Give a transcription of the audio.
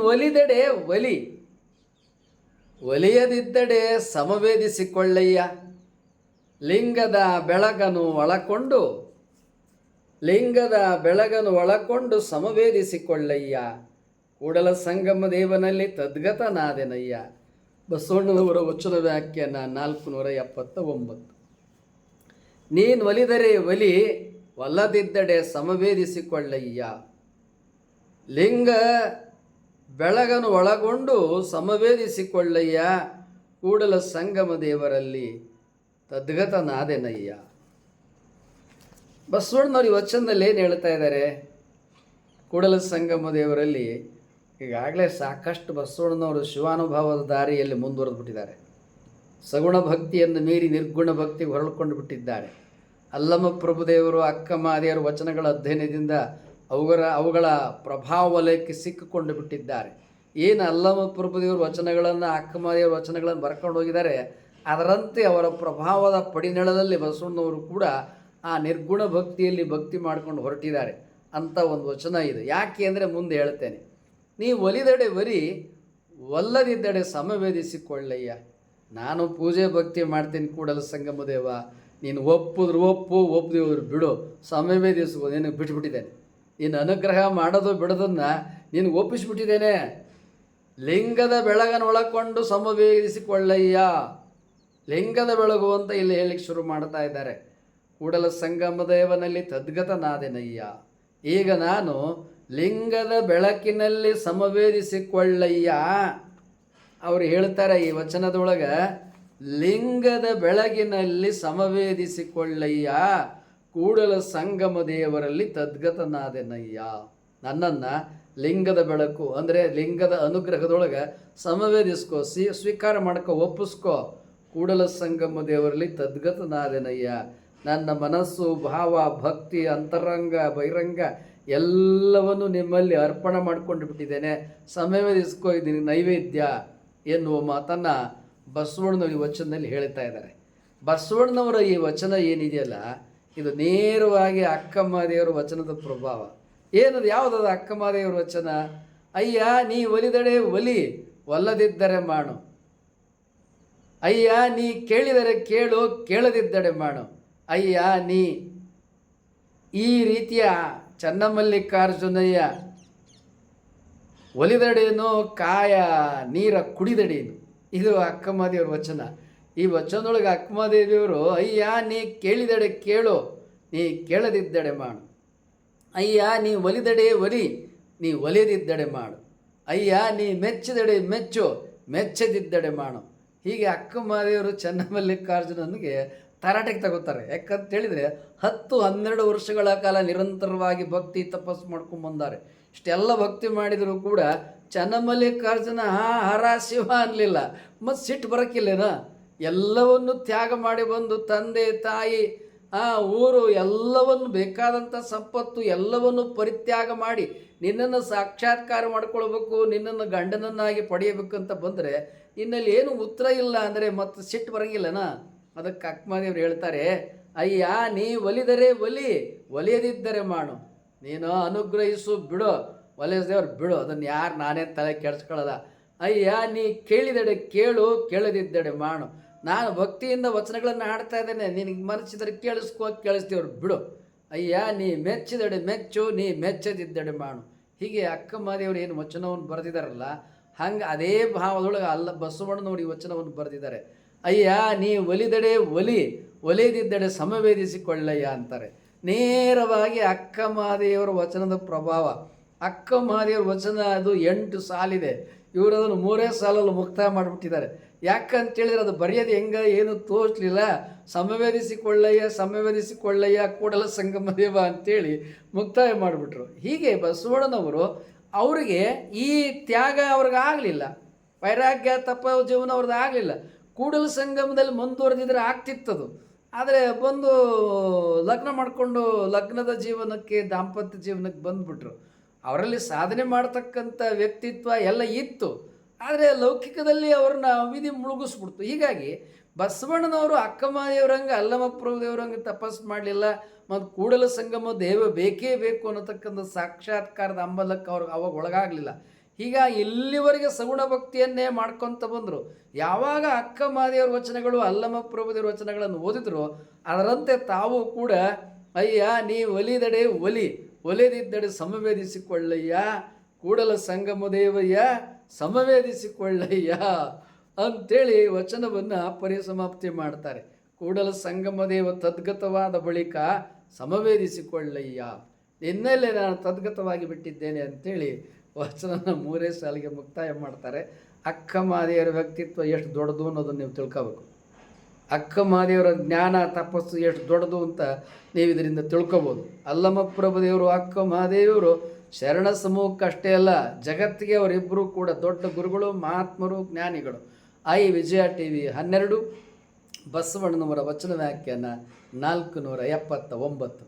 ಒಲಿದೆಡೆ ಒಲಿ. ಒಲಿಯದಿದ್ದಡೆ ಸಮವೇದಿಸಿಕೊಳ್ಳಯ್ಯ. ಲಿಂಗದ ಬೆಳಗನು ಒಳಕೊಂಡು, ಲಿಂಗದ ಬೆಳಗನು ಒಳಕೊಂಡು ಸಮವೇದಿಸಿಕೊಳ್ಳಯ್ಯ. ಕೂಡಲ ಸಂಗಮ ದೇವನಲ್ಲಿ ತದ್ಗತನಾದೆನಯ್ಯ. ಬಸವಣ್ಣನವರ ವಚನ ವ್ಯಾಖ್ಯಾನ ನಾಲ್ಕು ನೂರ ಎಪ್ಪತ್ತ ಒಂಬತ್ತು ನೀನು ಒಲಿದರೆ ಒಲಿ, ಒಲ್ಲದಿದ್ದಡೆ ಸಮವೇದಿಸಿಕೊಳ್ಳಯ್ಯ. ಲಿಂಗ ಬೆಳಗನು ಒಳಗೊಂಡು ಸಮವೇದಿಸಿಕೊಳ್ಳಯ್ಯ, ಕೂಡಲ ಸಂಗಮ ದೇವರಲ್ಲಿ ತದ್ಗತನಾದೆನಯ್ಯ. ಬಸವಣ್ಣನವ್ರು ಈ ವಚನದಲ್ಲಿ ಏನು ಹೇಳ್ತಾ ಇದ್ದಾರೆ? ಕೂಡಲ ಸಂಗಮ ದೇವರಲ್ಲಿ ಈಗಾಗಲೇ ಸಾಕಷ್ಟು ಬಸವಣ್ಣನವರು ಶಿವಾನುಭವದ ದಾರಿಯಲ್ಲಿ ಮುಂದುವರೆದು ಬಿಟ್ಟಿದ್ದಾರೆ ಸಗುಣ ಭಕ್ತಿಯನ್ನು ಮೀರಿ ನಿರ್ಗುಣ ಭಕ್ತಿಗೆ ಹೊರಳ್ಕೊಂಡು ಬಿಟ್ಟಿದ್ದಾರೆ. ಅಲ್ಲಮ್ಮ ಪ್ರಭುದೇವರು, ಅಕ್ಕ ಮಾದೇವರ ವಚನಗಳ ಅಧ್ಯಯನದಿಂದ ಅವುಗಳ ಅವುಗಳ ಪ್ರಭಾವ ವಲಯಕ್ಕೆ ಸಿಕ್ಕಿಕೊಂಡು ಬಿಟ್ಟಿದ್ದಾರೆ. ಏನು ಅಲ್ಲಮ ಪ್ರಭುದೇವರ ವಚನಗಳನ್ನು ಅಕ್ಕಮದೇವ್ರ ವಚನಗಳನ್ನು ಬರ್ಕೊಂಡು ಹೋಗಿದ್ದಾರೆ, ಅದರಂತೆ ಅವರ ಪ್ರಭಾವದ ಪಡಿನೆಳದಲ್ಲಿ ಬಸವಣ್ಣವರು ಕೂಡ ಆ ನಿರ್ಗುಣ ಭಕ್ತಿಯಲ್ಲಿ ಭಕ್ತಿ ಮಾಡ್ಕೊಂಡು ಹೊರಟಿದ್ದಾರೆ. ಅಂತ ಒಂದು ವಚನ ಇದೆ. ಯಾಕೆ ಅಂದರೆ ಮುಂದೆ ಹೇಳ್ತೇನೆ. ನೀ ಒಲಿದಡೆ ಬರಿ ಒಲ್ಲದಿದ್ದಡೆ ಸಮವೇದಿಸಿಕೊಳ್ಳಯ್ಯ ನಾನು ಪೂಜೆ ಭಕ್ತಿ ಮಾಡ್ತೀನಿ ಕೂಡಲ ಸಂಗಮದೇವ. ನೀನು ಒಪ್ಪಿದ್ರು ಒಪ್ಪು ಒಪ್ಪದಿವ್ರು ಬಿಡು. ಸಮವೇದಿಸು ನಿನಗೆ ಬಿಟ್ಬಿಟ್ಟಿದ್ದೇನೆ. ನೀನು ಅನುಗ್ರಹ ಮಾಡೋದು ಬಿಡೋದನ್ನು ನೀನು ಒಪ್ಪಿಸಿಬಿಟ್ಟಿದ್ದೇನೆ. ಲಿಂಗದ ಬೆಳಗನ್ನು ಒಳಕೊಂಡು ಸಮವೇದಿಸಿಕೊಳ್ಳಯ್ಯ. ಲಿಂಗದ ಬೆಳಗು ಅಂತ ಇಲ್ಲಿ ಹೇಳಿಕ್ಕೆ ಶುರು ಮಾಡ್ತಾ ಇದ್ದಾರೆ. ಕೂಡಲ ಸಂಗಮದೇವನಲ್ಲಿ ತದ್ಗತನಾದೆನಯ್ಯ. ಈಗ ನಾನು ಲಿಂಗದ ಬೆಳಕಿನಲ್ಲಿ ಸಮವೇದಿಸಿಕೊಳ್ಳಯ್ಯ. ಅವರು ಹೇಳ್ತಾರೆ ಈ ವಚನದೊಳಗೆ, ಲಿಂಗದ ಬೆಳಗಿನಲ್ಲಿ ಸಮವೇದಿಸಿಕೊಳ್ಳಯ್ಯ. ಕೂಡಲ ಸಂಗಮ ದೇವರಲ್ಲಿ ತದ್ಗತನಾದೆನಯ್ಯ. ನನ್ನನ್ನು ಲಿಂಗದ ಬೆಳಕು, ಅಂದರೆ ಲಿಂಗದ ಅನುಗ್ರಹದೊಳಗೆ ಸಮವೇದಿಸ್ಕೋ, ಸಿ, ಸ್ವೀಕಾರ ಮಾಡ್ಕೋ, ಒಪ್ಪಿಸ್ಕೋ. ಕೂಡಲ ಸಂಗಮ ದೇವರಲ್ಲಿ ತದ್ಗತನಾದೆನಯ್ಯ. ನನ್ನ ಮನಸ್ಸು, ಭಾವ, ಭಕ್ತಿ, ಅಂತರಂಗ, ಬಹಿರಂಗ ಎಲ್ಲವನ್ನು ನಿಮ್ಮಲ್ಲಿ ಅರ್ಪಣೆ ಮಾಡಿಕೊಂಡು ಬಿಟ್ಟಿದ್ದೇನೆ ಸಮವೇದಿಸ್ಕೋ ಇದೀನಿ ನೈವೇದ್ಯ ಎನ್ನುವ ಮಾತನ್ನು ಬಸವಣ್ಣನವರು ಈ ವಚನದಲ್ಲಿ ಹೇಳ್ತಾ ಇದ್ದಾರೆ. ಬಸವಣ್ಣನವರ ಈ ವಚನ ಏನಿದೆಯಲ್ಲ ಇದು ನೇರವಾಗಿ ಅಕ್ಕಮ್ಮದೇವರ ವಚನದ ಪ್ರಭಾವ. ಏನದು ಯಾವುದದು ಅಕ್ಕಮ್ಮದೇವರ ವಚನ? ಅಯ್ಯ, ನೀ ಒಲಿದಡೆ ಒಲಿ, ಒಲ್ಲದಿದ್ದರೆ ಮಾಡು. ಅಯ್ಯ, ನೀ ಕೇಳಿದರೆ ಕೇಳು ಕೇಳದಿದ್ದಡೆ ಮಾಡು. ಅಯ್ಯ, ನೀ ಈ ರೀತಿಯ ಚನ್ನಮಲ್ಲಿಕಾರ್ಜುನಯ್ಯ ಒಲಿದಡೇನು ಕಾಯ, ನೀರ ಕುಡಿದಡೇನು. ಇದು ಅಕ್ಕಮಹಾದೇವ್ರ ವಚನ. ಈ ವಚನದೊಳಗೆ ಅಕ್ಕಮಹಾದೇವಿಯವರು ಅಯ್ಯ, ನೀ ಕೇಳಿದಡೆ ಕೇಳು, ನೀ ಕೇಳದಿದ್ದಡೆ ಮಾಡು. ಅಯ್ಯ, ನೀ ಒಲಿದಡೆ ಒಲಿ, ನೀ ಒಲಿಯದಿದ್ದಡೆ ಮಾಡು. ಅಯ್ಯ, ನೀ ಮೆಚ್ಚಿದಡೆ ಮೆಚ್ಚು, ಮೆಚ್ಚದಿದ್ದಡೆ ಮಾಡು. ಹೀಗೆ ಅಕ್ಕಮಹಾದೇವರು ಚನ್ನಮಲ್ಲಿಕಾರ್ಜುನನಿಗೆ ತರಾಟೆಗೆ ತಗೋತಾರೆ. ಯಾಕಂತ ಹೇಳಿದರೆ, ಹತ್ತು ಹನ್ನೆರಡು ವರ್ಷಗಳ ಕಾಲ ನಿರಂತರವಾಗಿ ಭಕ್ತಿ ತಪಸ್ಸು ಮಾಡ್ಕೊಂಡು ಬಂದಾರೆ. ಇಷ್ಟೆಲ್ಲ ಭಕ್ತಿ ಮಾಡಿದರೂ ಕೂಡ ಚನ್ನಮಲ್ಲಿಕಾರ್ಜುನ, ಹಾ, ಹರ, ಶಿವ ಅನ್ನಲಿಲ್ಲ ಮತ್ತು ಸಿಟ್ಟು ಬರೋಕ್ಕಿಲ್ಲೇನ ಎಲ್ಲವನ್ನು ತ್ಯಾಗ ಮಾಡಿ ಬಂದು ತಂದೆ, ತಾಯಿ, ಆ ಊರು, ಎಲ್ಲವನ್ನು ಬೇಕಾದಂಥ ಸಂಪತ್ತು ಎಲ್ಲವನ್ನು ಪರಿತ್ಯಾಗ ಮಾಡಿ ನಿನ್ನನ್ನು ಸಾಕ್ಷಾತ್ಕಾರ ಮಾಡ್ಕೊಳ್ಬೇಕು, ನಿನ್ನನ್ನು ಗಂಡನನ್ನಾಗಿ ಪಡೆಯಬೇಕು ಅಂತ ಬಂದರೆ ಇನ್ನಲ್ಲಿ ಏನು ಉತ್ತರ ಇಲ್ಲ ಅಂದರೆ ಮತ್ತು ಸಿಟ್ಟು ಬರಂಗಿಲ್ಲನ? ಅದಕ್ಕೆ ಅಕ್ಮಾದೇವ್ರು ಹೇಳ್ತಾರೆ, ಅಯ್ಯ, ನೀ ಒಲಿದರೆ ಒಲಿ, ಒಲಿಯದಿದ್ದರೆ ಮಾಡು. ನೀನು ಅನುಗ್ರಹಿಸು, ಬಿಡು. ಒಲಿಸದೇವ್ರು ಬಿಡು. ಅದನ್ನು ಯಾರು ನಾನೇ ತಲೆ ಕೆಡ್ಸ್ಕೊಳ್ಳೋದ ಅಯ್ಯ, ನೀ ಕೇಳಿದಡೆ ಕೇಳು ಕೇಳದಿದ್ದಡೆ ಮಾಡು. ನಾನು ಭಕ್ತಿಯಿಂದ ವಚನಗಳನ್ನು ಹಾಡ್ತಾ ಇದ್ದೇನೆ. ನಿನಗೆ ಮನಸ್ಸಿದ್ರೆ ಕೇಳಿಸ್ಕೋ ಕೇಳಿಸ್ತೀವ್ರು ಬಿಡು. ಅಯ್ಯ, ನೀ ಮೆಚ್ಚಿದಡೆ ಮೆಚ್ಚು, ನೀ ಮೆಚ್ಚದಿದ್ದಡೆ ಮಾಡು. ಹೀಗೆ ಅಕ್ಕ ಏನು ವಚನವನ್ನು ಬರೆದಿದ್ದಾರಲ್ಲ, ಹಂಗೆ ಅದೇ ಭಾವದೊಳಗೆ ಅಲ್ಲ, ಬಸವಣ್ಣನವರು ಈ ವಚನವನ್ನು ಬರೆದಿದ್ದಾರೆ. ಅಯ್ಯ, ನೀ ಒಲಿದಡೆ ಒಲಿ, ಒಲಿದಿದ್ದಡೆ ಸಮವೇದಿಸಿಕೊಳ್ಳಯ್ಯ ಅಂತಾರೆ. ನೇರವಾಗಿ ಅಕ್ಕ ಮಹಾದೇವರ ವಚನದ ಪ್ರಭಾವ. ಅಕ್ಕ ಮಹಾದೇವರ ವಚನ ಅದು ಎಂಟು ಸಾಲಿದೆ. ಇವರು ಅದನ್ನು ಮೂರೇ ಸಾಲಲ್ಲಿ ಮುಕ್ತಾಯ ಮಾಡಿಬಿಟ್ಟಿದ್ದಾರೆ. ಯಾಕಂತ ಹೇಳಿದ್ರೆ ಅದು ಬರೆಯೋದು ಹೆಂಗೆ, ಏನು ತೋರಿಸ್ಲಿಲ್ಲ. ಸಮವೇದಿಸಿಕೊಳ್ಳಯ್ಯ ಸಮವೇದಿಸಿಕೊಳ್ಳಯ್ಯ ಕೂಡಲ ಸಂಗಮ ದೇವ ಅಂತೇಳಿ ಮುಕ್ತಾಯ ಮಾಡಿಬಿಟ್ರು. ಹೀಗೆ ಬಸವಣ್ಣನವರು ಅವರಿಗೆ ಈ ತ್ಯಾಗ ಅವ್ರಿಗಾಗಲಿಲ್ಲ ವೈರಾಗ್ಯ ತಪ್ಪ ಜೀವನ ಅವ್ರದ್ದು ಆಗಲಿಲ್ಲ. ಕೂಡಲ ಸಂಗಮದಲ್ಲಿ ಮುಂದುವರೆದಿದ್ರೆ ಆಗ್ತಿತ್ತದು. ಆದರೆ ಬಂದು ಲಗ್ನ ಮಾಡಿಕೊಂಡು ಲಗ್ನದ ಜೀವನಕ್ಕೆ, ದಾಂಪತ್ಯ ಜೀವನಕ್ಕೆ ಬಂದುಬಿಟ್ರು. ಅವರಲ್ಲಿ ಸಾಧನೆ ಮಾಡ್ತಕ್ಕಂಥ ವ್ಯಕ್ತಿತ್ವ ಎಲ್ಲ ಇತ್ತು. ಆದರೆ ಲೌಕಿಕದಲ್ಲಿ ಅವ್ರನ್ನ ವಿಧಿ ಮುಳುಗಿಸ್ಬಿಡ್ತು. ಹೀಗಾಗಿ ಬಸವಣ್ಣನವರು ಅಕ್ಕಮಾದೇವ್ರಂಗೆ ಅಲ್ಲಮಪ್ರಭುದೇವ್ರಂಗೆ ತಪಸ್ಸು ಮಾಡಲಿಲ್ಲ, ಮತ್ತು ಕೂಡಲ ಸಂಗಮ ದೇವ ಬೇಕೇ ಬೇಕು ಅನ್ನತಕ್ಕಂಥ ಸಾಕ್ಷಾತ್ಕಾರದ ಅಂಬಲಕ್ಕೆ ಅವ್ರಿಗೆ ಅವಾಗ ಒಳಗಾಗಲಿಲ್ಲ. ಈಗ ಇಲ್ಲಿವರೆಗೆ ಸಗುಣ ಭಕ್ತಿಯನ್ನೇ ಮಾಡ್ಕೊತ ಬಂದರು. ಯಾವಾಗ ಅಕ್ಕ ಮಾದೇವ್ರ ವಚನಗಳು ಅಲ್ಲಮ್ಮ ಪ್ರಭುದೇವ್ರ ವಚನಗಳನ್ನು ಓದಿದ್ರು, ಅದರಂತೆ ತಾವು ಕೂಡ, ಅಯ್ಯ, ನೀ ಒಲಿದಡೆ ಒಲಿ, ಒಲಿದಿದ್ದಡೆ ಸಮವೇದಿಸಿಕೊಳ್ಳಯ್ಯ, ಕೂಡಲ ಸಂಗಮ ದೇವಯ್ಯ ಸಮವೇದಿಸಿಕೊಳ್ಳಯ್ಯ ಅಂಥೇಳಿ ವಚನವನ್ನು ಪರಿಸಮಾಪ್ತಿ ಮಾಡ್ತಾರೆ. ಕೂಡಲ ಸಂಗಮದೇವ ತದ್ಗತವಾದ ಬಳಿಕ ಸಮವೇದಿಸಿಕೊಳ್ಳಯ್ಯ. ನಿನ್ನೆಲ್ಲೇ ನಾನು ತದ್ಗತವಾಗಿ ಬಿಟ್ಟಿದ್ದೇನೆ ಅಂಥೇಳಿ ವಚನನ ಮೂರೇ ಸಾಲಿಗೆ ಮುಕ್ತಾಯ ಮಾಡ್ತಾರೆ. ಅಕ್ಕ ಮಾದೇವರ ವ್ಯಕ್ತಿತ್ವ ಎಷ್ಟು ದೊಡ್ಡದು ಅನ್ನೋದನ್ನು ನೀವು ತಿಳ್ಕೋಬೇಕು. ಅಕ್ಕ ಮಾದೇವರ ಜ್ಞಾನ, ತಪಸ್ಸು ಎಷ್ಟು ದೊಡ್ಡದು ಅಂತ ನೀವು ಇದರಿಂದ ತಿಳ್ಕೊಬೋದು. ಅಲ್ಲಮ ಪ್ರಭುದೇವರು, ಅಕ್ಕ ಮಹಾದೇವರು ಶರಣ ಸಮೂಹಕ್ಕಷ್ಟೇ ಅಲ್ಲ, ಜಗತ್ತಿಗೆ ಅವರಿಬ್ಬರೂ ಕೂಡ ದೊಡ್ಡ ಗುರುಗಳು, ಮಹಾತ್ಮರು, ಜ್ಞಾನಿಗಳು. ಐ ವಿಜಯ ಟಿ ವಿ ಹನ್ನೆರಡು, ಬಸವಣ್ಣನವರ ವಚನ ವ್ಯಾಖ್ಯಾನ ನಾಲ್ಕು ನೂರ ಎಪ್ಪತ್ತ ಒಂಬತ್ತು